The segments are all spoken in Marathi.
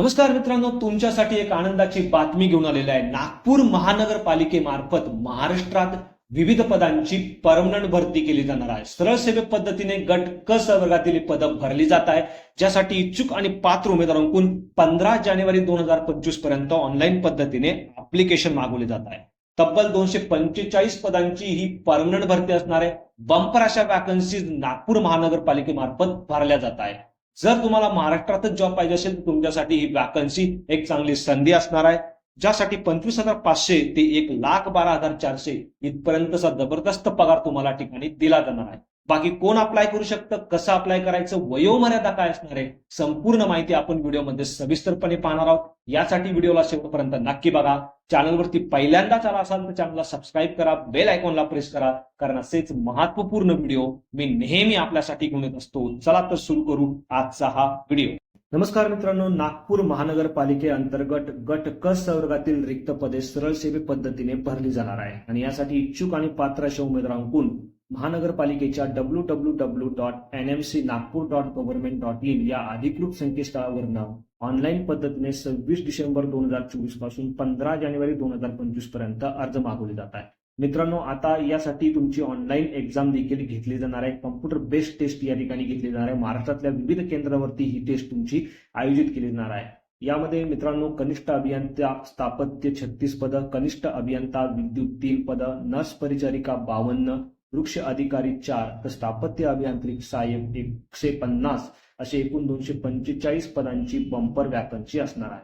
नमस्कार मित्रांनो तुमच्यासाठी एक आनंदाची बातमी घेऊन आलेली आहे. नागपूर महानगरपालिकेमार्फत महाराष्ट्रात विविध पदांची परमनंट भरती केली जाणार आहे. सरळ सेवे पद्धतीने गट क वर्गातील पदं भरली जात आहे ज्यासाठी इच्छुक आणि पात्र उमेदवारांकडून पंधरा जानेवारी दोन हजार पंचवीसपर्यंत ऑनलाईन पद्धतीने अप्लिकेशन मागवले जात आहे. तब्बल दोनशे पंचेचाळीस पदांची ही परमनंट भरती असणार आहे. बंपर अशा वॅकन्सीज नागपूर महानगरपालिकेमार्फत भरल्या जात आहे जर तुम्हाला महाराष्ट्रातच जॉब पाहिजे असेल तर तुमच्यासाठी ही वॅकन्सी एक चांगली संधी असणार आहे. ज्यासाठी पंचवीस हजार पाचशे ते एक लाख बारा हजार चारशे इथपर्यंतचा जबरदस्त पगार तुम्हाला ठिकाणी दिला जाणार आहे. बाकी कोण अप्लाय करू शकतं कसं अप्लाय करायचं वयोमर्यादा काय असणार आहे संपूर्ण माहिती आपण व्हिडिओमध्ये सविस्तरपणे पाहणार आहोत. यासाठी व्हिडिओला शेवटपर्यंत नक्की बघा. चॅनलवरती पहिल्यांदाच आला असाल तर चॅनलला सबस्क्राईब करा बेल आयकॉनला प्रेस करा कारण असेच महत्त्वपूर्ण व्हिडिओ मी नेहमी आपल्यासाठी घेऊन येत असतो. चला तर सुरू करू आजचा हा व्हिडिओ. नमस्कार मित्रांनो नागपूर महानगरपालिकेअंतर्गत गट क संवर्गातील रिक्त पदे सरळ सेवे पद्धतीने भरली जाणार आहे. आणि यासाठी इच्छुक आणि पात्र अशा उमेदवारांकडून महानगरपालिकेच्या W W W dot N M C Nagpur dot government dot in या अधिकृत संकेतस्थळावरनं ऑनलाईन पद्धतीने सव्वीस डिसेंबर दोन हजार चोवीसपासून पंधरा जानेवारी दोन हजार पंचवीसपर्यंत अर्ज मागवले जात आहे मित्रांनो आता यासाठी तुमची ऑनलाईन एक्झाम देखील घेतली जाणार आहे. कॉम्प्युटर बेस्ड टेस्ट या ठिकाणी घेतली जाणार आहे. महाराष्ट्रातल्या विविध केंद्रावरती ही टेस्ट तुमची आयोजित केली जाणार आहे. यामध्ये मित्रांनो कनिष्ठ अभियंता स्थापत्य छत्तीस पदं कनिष्ठ अभियंता विद्युत तीन पदं नर्स परिचारिका बावन्न वृक्ष अधिकारी चार तर स्थापत्य अभियांत्रिक सहाय्यक एकशे पन्नास असे एकूण दोनशे पंचेचाळीस पदांची बंपर व्याकन्सी असणार आहे.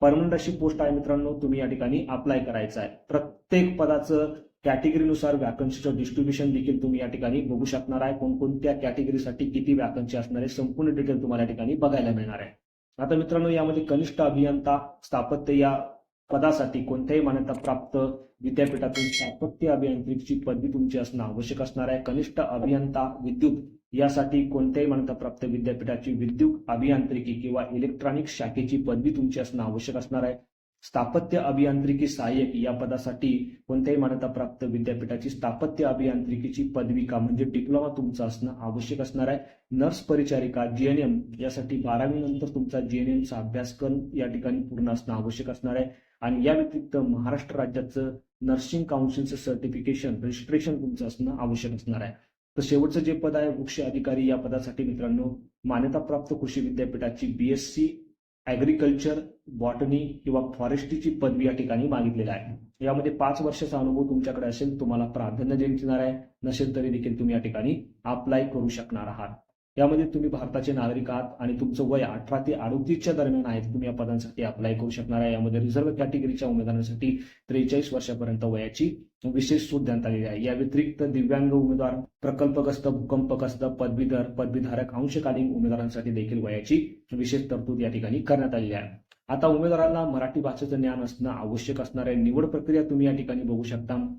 परमनंट अशी पोस्ट आहे मित्रांनो तुम्ही या ठिकाणी अप्लाय करायचं आहे. प्रत्येक पदाचं कॅटेगरीनुसार वॅकन्सीचं डिस्ट्रीब्युशन देखील तुम्ही या ठिकाणी बघू शकणार आहे. कोणकोणत्या कॅटेगरीसाठी किती वॅकन्सी असणार आहे संपूर्ण डिटेल तुम्हाला या ठिकाणी बघायला मिळणार आहे. आता मित्रांनो यामध्ये कनिष्ठ अभियंता स्थापत्य या पदासाठी कोणत्याही मान्यता प्राप्त विद्यापीठातून स्थापत्य अभियांत्रिकीची पदवी तुमची असणं आवश्यक असणार आहे. कनिष्ठ अभियंता विद्युत यासाठी कोणत्याही मान्यताप्राप्त विद्यापीठाची विद्युत अभियांत्रिकी किंवा इलेक्ट्रॉनिक शाखेची पदवी तुमची असणं आवश्यक असणार आहे. स्थापत्य अभियांत्रिकी सहाय्यक या पदासाठी कोणत्याही मान्यता प्राप्त विद्यापीठाची स्थापत्य अभियांत्रिकीची पदविका म्हणजे डिप्लोमा तुमचा असणं आवश्यक असणार आहे. नर्स परिचारिका जीएनएम यासाठी बारावी नंतर तुमचा जीएनएमचा अभ्यासक्रम या ठिकाणी पूर्ण असणं आवश्यक असणार आहे. आणि या व्यतिरिक्त महाराष्ट्र राज्याचं नर्सिंग काउन्सिलचं सर्टिफिकेशन रजिस्ट्रेशन तुमचं असणं आवश्यक असणार आहे. तर शेवटचं जे पद आहे वृक्ष अधिकारी या पदासाठी मित्रांनो मान्यताप्राप्त कृषी विद्यापीठाची बीएससी ॲग्रिकल्चर बॉटनी किंवा फॉरेस्ट्रीची पदवी या ठिकाणी मागितलेली आहे. यामध्ये पाच वर्षाचा अनुभव तुमच्याकडे असेल तुम्हाला प्राधान्य देण्यात येणार आहे. नसेल तरी देखील तुम्ही या ठिकाणी अप्लाय करू शकणार आहात. यामध्ये तुम्ही भारताचे नागरिक आहात आणि तुमचं वय अठरा ते अडतीसच्या दरम्यान आहे तुम्ही या पदांसाठी अप्लाय करू शकणार आहे. यामध्ये रिझर्व्ह कॅटेगरीच्या उमेदवारांसाठी त्रेचाळीस वर्षापर्यंत वयाची विशेष सूट देण्यात आलेली आहे. या व्यतिरिक्त दिव्यांग उमेदवार प्रकल्पग्रस्त भूकंपग्रस्त पदवीधर पदवीधारक अंशकालीन उमेदवारांसाठी देखील वयाची विशेष तरतूद या ठिकाणी करण्यात आलेली आहे. आता उमेदवारांना मराठी भाषेचं ज्ञान असणं आवश्यक असणार आहे. निवड प्रक्रिया तुम्ही या ठिकाणी बघू शकता.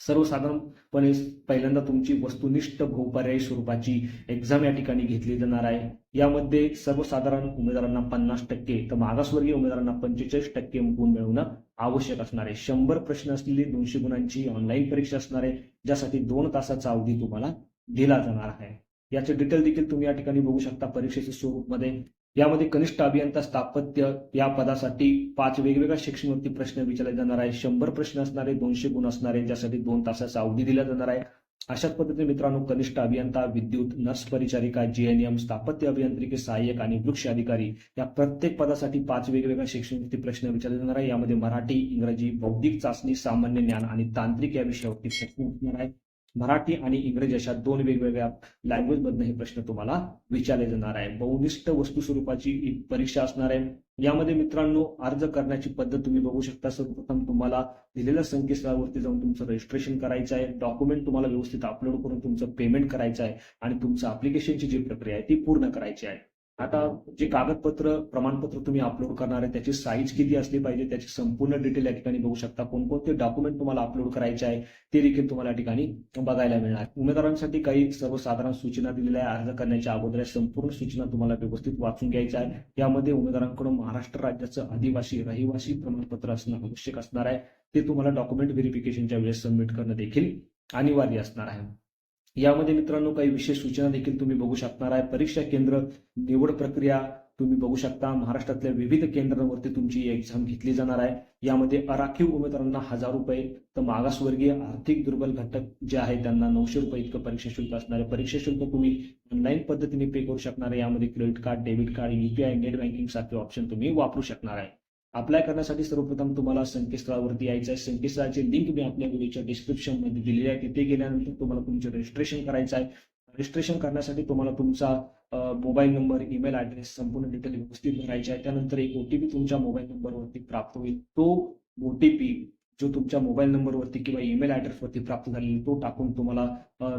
सर्वसाधारणपणे पहिल्यांदा तुमची वस्तुनिष्ठ बहुपर्यायी स्वरूपाची एक्झाम या ठिकाणी घेतली जाणार आहे. यामध्ये सर्वसाधारण उमेदवारांना पन्नास टक्के तर मागासवर्गीय उमेदवारांना पंचेचाळीस टक्के गुण मिळवणं आवश्यक असणार आहे. शंभर प्रश्न असलेली दोनशे गुणांची ऑनलाईन परीक्षा असणार आहे ज्यासाठी दोन तासाचा अवधी तुम्हाला दिला जाणार आहे. याचे डिटेल देखील तुम्ही या ठिकाणी बघू शकता परीक्षेच्या स्वरूपमध्ये. यामध्ये कनिष्ठ अभियंता स्थापत्य या पदासाठी पाच वेगवेगळ्या सेक्शनवरती प्रश्न विचारले जाणार आहे शंभर प्रश्न असणारे दोनशे गुण असणारे ज्यासाठी दोन तासाचा अवधी दिला जाणार आहे. अशाच पद्धतीने मित्रांनो कनिष्ठ अभियंता विद्युत नर्स परिचारिका जीएनएम स्थापत्य अभियांत्रिकी सहाय्यक आणि वृक्ष अधिकारी या प्रत्येक पदासाठी पाच वेगवेगळ्या सेक्शनवरती प्रश्न विचारले जाणार आहे यामध्ये मराठी इंग्रजी बौद्धिक चाचणी सामान्य ज्ञान आणि तांत्रिक या विषयावरती प्रश्न असणार आहे मराठी आणि इंग्रजी अशा दोन वेगवेगळ्या लँग्वेज मधनं हे प्रश्न तुम्हाला विचारले जाणार आहे. बहुनिष्ठ वस्तू स्वरूपाची परीक्षा असणार आहे. यामध्ये मित्रांनो अर्ज करण्याची पद्धत तुम्ही बघू शकता. सर्वप्रथम तुम्हाला दिलेल्या संकेतस्थळावरती जाऊन तुमचं रजिस्ट्रेशन करायचं आहे. डॉक्युमेंट तुम्हाला व्यवस्थित अपलोड करून तुमचं पेमेंट करायचं आहे आणि तुमचं अप्लिकेशनची जी प्रक्रिया आहे ती पूर्ण करायची आहे. आता जे कागदपत्र प्रमाणपत्र तुम्ही अपलोड करणार आहे त्याची साईज किती असली पाहिजे त्याची संपूर्ण डिटेल या ठिकाणी बघू शकता. कोणकोणते डॉक्युमेंट तुम्हाला अपलोड करायचे आहे ते देखील तुम्हाला या ठिकाणी बघायला मिळणार. उमेदवारांसाठी काही सर्वसाधारण सूचना दिलेल्या आहे अर्ज करण्याच्या अगोदर संपूर्ण सूचना तुम्हाला व्यवस्थित वाचून घ्यायच्या आहे यामध्ये उमेदवारांकडून महाराष्ट्र राज्याचं आदिवासी रहिवासी प्रमाणपत्र असणं आवश्यक असणार आहे. ते तुम्हाला डॉक्युमेंट व्हेरिफिकेशनच्या वेळेस सबमिट करणं देखील अनिवार्य असणार आहे. यामध्ये मित्रांनो काही विशेष सूचना देखील तुम्ही बघू शकणार आहे. परीक्षा केंद्र निवड प्रक्रिया तुम्ही बघू शकता. महाराष्ट्रातल्या विविध केंद्रांवरती तुमची एक्झाम घेतली जाणार आहे. यामध्ये अराखीव उमेदवारांना हजार रुपये तर मागासवर्गीय आर्थिक दुर्बल घटक जे आहे त्यांना नऊशे रुपये इतकं परीक्षा शुल्क असणार आहे. परीक्षा शुल्क तुम्ही ऑनलाईन पद्धतीने पे करू शकणार आहे. यामध्ये credit card debit card UPI net banking सारखे ऑप्शन तुम्ही वापरू शकणार आहे. अप्लाय करण्यासाठी सर्वप्रथम तुम्हाला संकेतस्थळावरती यायचं आहे. संकेतस्थळाची लिंक मी आपल्या व्हिडिओच्या डिस्क्रिप्शनमध्ये दिलेली आहे. तिथे गेल्यानंतर तुम्हाला तुमचं रजिस्ट्रेशन करायचं आहे. रजिस्ट्रेशन करण्यासाठी तुम्हाला तुमचा मोबाईल नंबर ईमेल ऍड्रेस संपूर्ण डिटेल व्यवस्थित भरायचे आहे. त्यानंतर एक ओटीपी तुमच्या मोबाईल नंबरवरती प्राप्त होईल. तो ओटीपी जो तुमच्या मोबाईल नंबरवरती किंवा ईमेल ऍड्रेसवरती प्राप्त झालेला तो टाकून तुम्हाला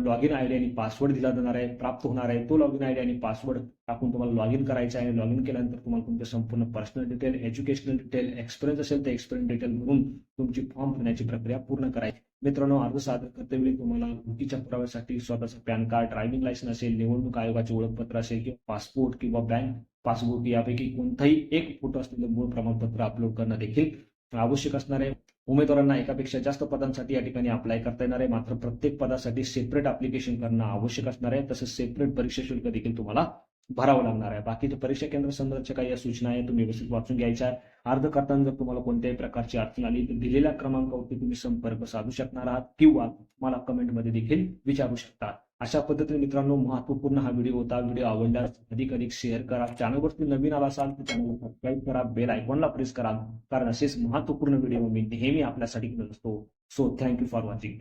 लॉग इन आय डी आणि पासवर्ड दिला जाणार आहे प्राप्त होणार आहे. तो लॉग इन आय डी आणि पासवर्ड टाकून तुम्हाला लॉग इन करायचा आहे. लॉग इन केल्यानंतर तुम्हाला तुमचे संपूर्ण personal detail educational detail experience असेल तर एक्सपिरियन्स डिटेल भरून तुमची फॉर्म भरण्याची प्रक्रिया पूर्ण करायची. मित्रांनो अर्ज सादर करतेवेळी तुम्हाला ओळखीच्या पुराव्यासाठी स्वतःचं पॅन कार्ड ड्रायव्हिंग लायसन्स असेल निवडणूक आयोगाचे ओळखपत्र असेल किंवा पासपोर्ट किंवा बँक पासबुक यापैकी कोणताही एक फोटो असलेलं मूळ प्रमाणपत्र अपलोड करणं देखील आवश्यक असणार आहे उमेदवारांना एकापेक्षा जास्त पदांसाठी या ठिकाणी अप्लाय करता येणार आहे. मात्र प्रत्येक पदासाठी सेपरेट अप्लिकेशन करणं आवश्यक असणार आहे. तसंच सेपरेट परीक्षा शुल्क देखील तुम्हाला भरावं लागणार आहे. बाकीच्या परीक्षा केंद्र संदर्भाच्या काही या सूचना आहे तुम्ही व्यवस्थित वाचून घ्यायच्या. आहे अर्ज करताना जर तुम्हाला कोणत्याही प्रकारची अडचण आली तर दिलेल्या क्रमांकावरती तुम्ही संपर्क साधू शकणार आहात किंवा मला कमेंटमध्ये देखील विचारू शकता. अशा पद्धतीने मित्रांनो महत्त्वपूर्ण हा व्हिडिओ होता. व्हिडिओ आवडल्यास अधिक अधिक शेअर करा. चॅनलवरती नवीन आला असाल तर चॅनल सबस्क्राईब करा. बेल आयकॉनला प्रेस करा. कारण असेच महत्त्वपूर्ण व्हिडिओ मी नेहमी आपल्यासाठी घेऊन असतो. So thank you for watching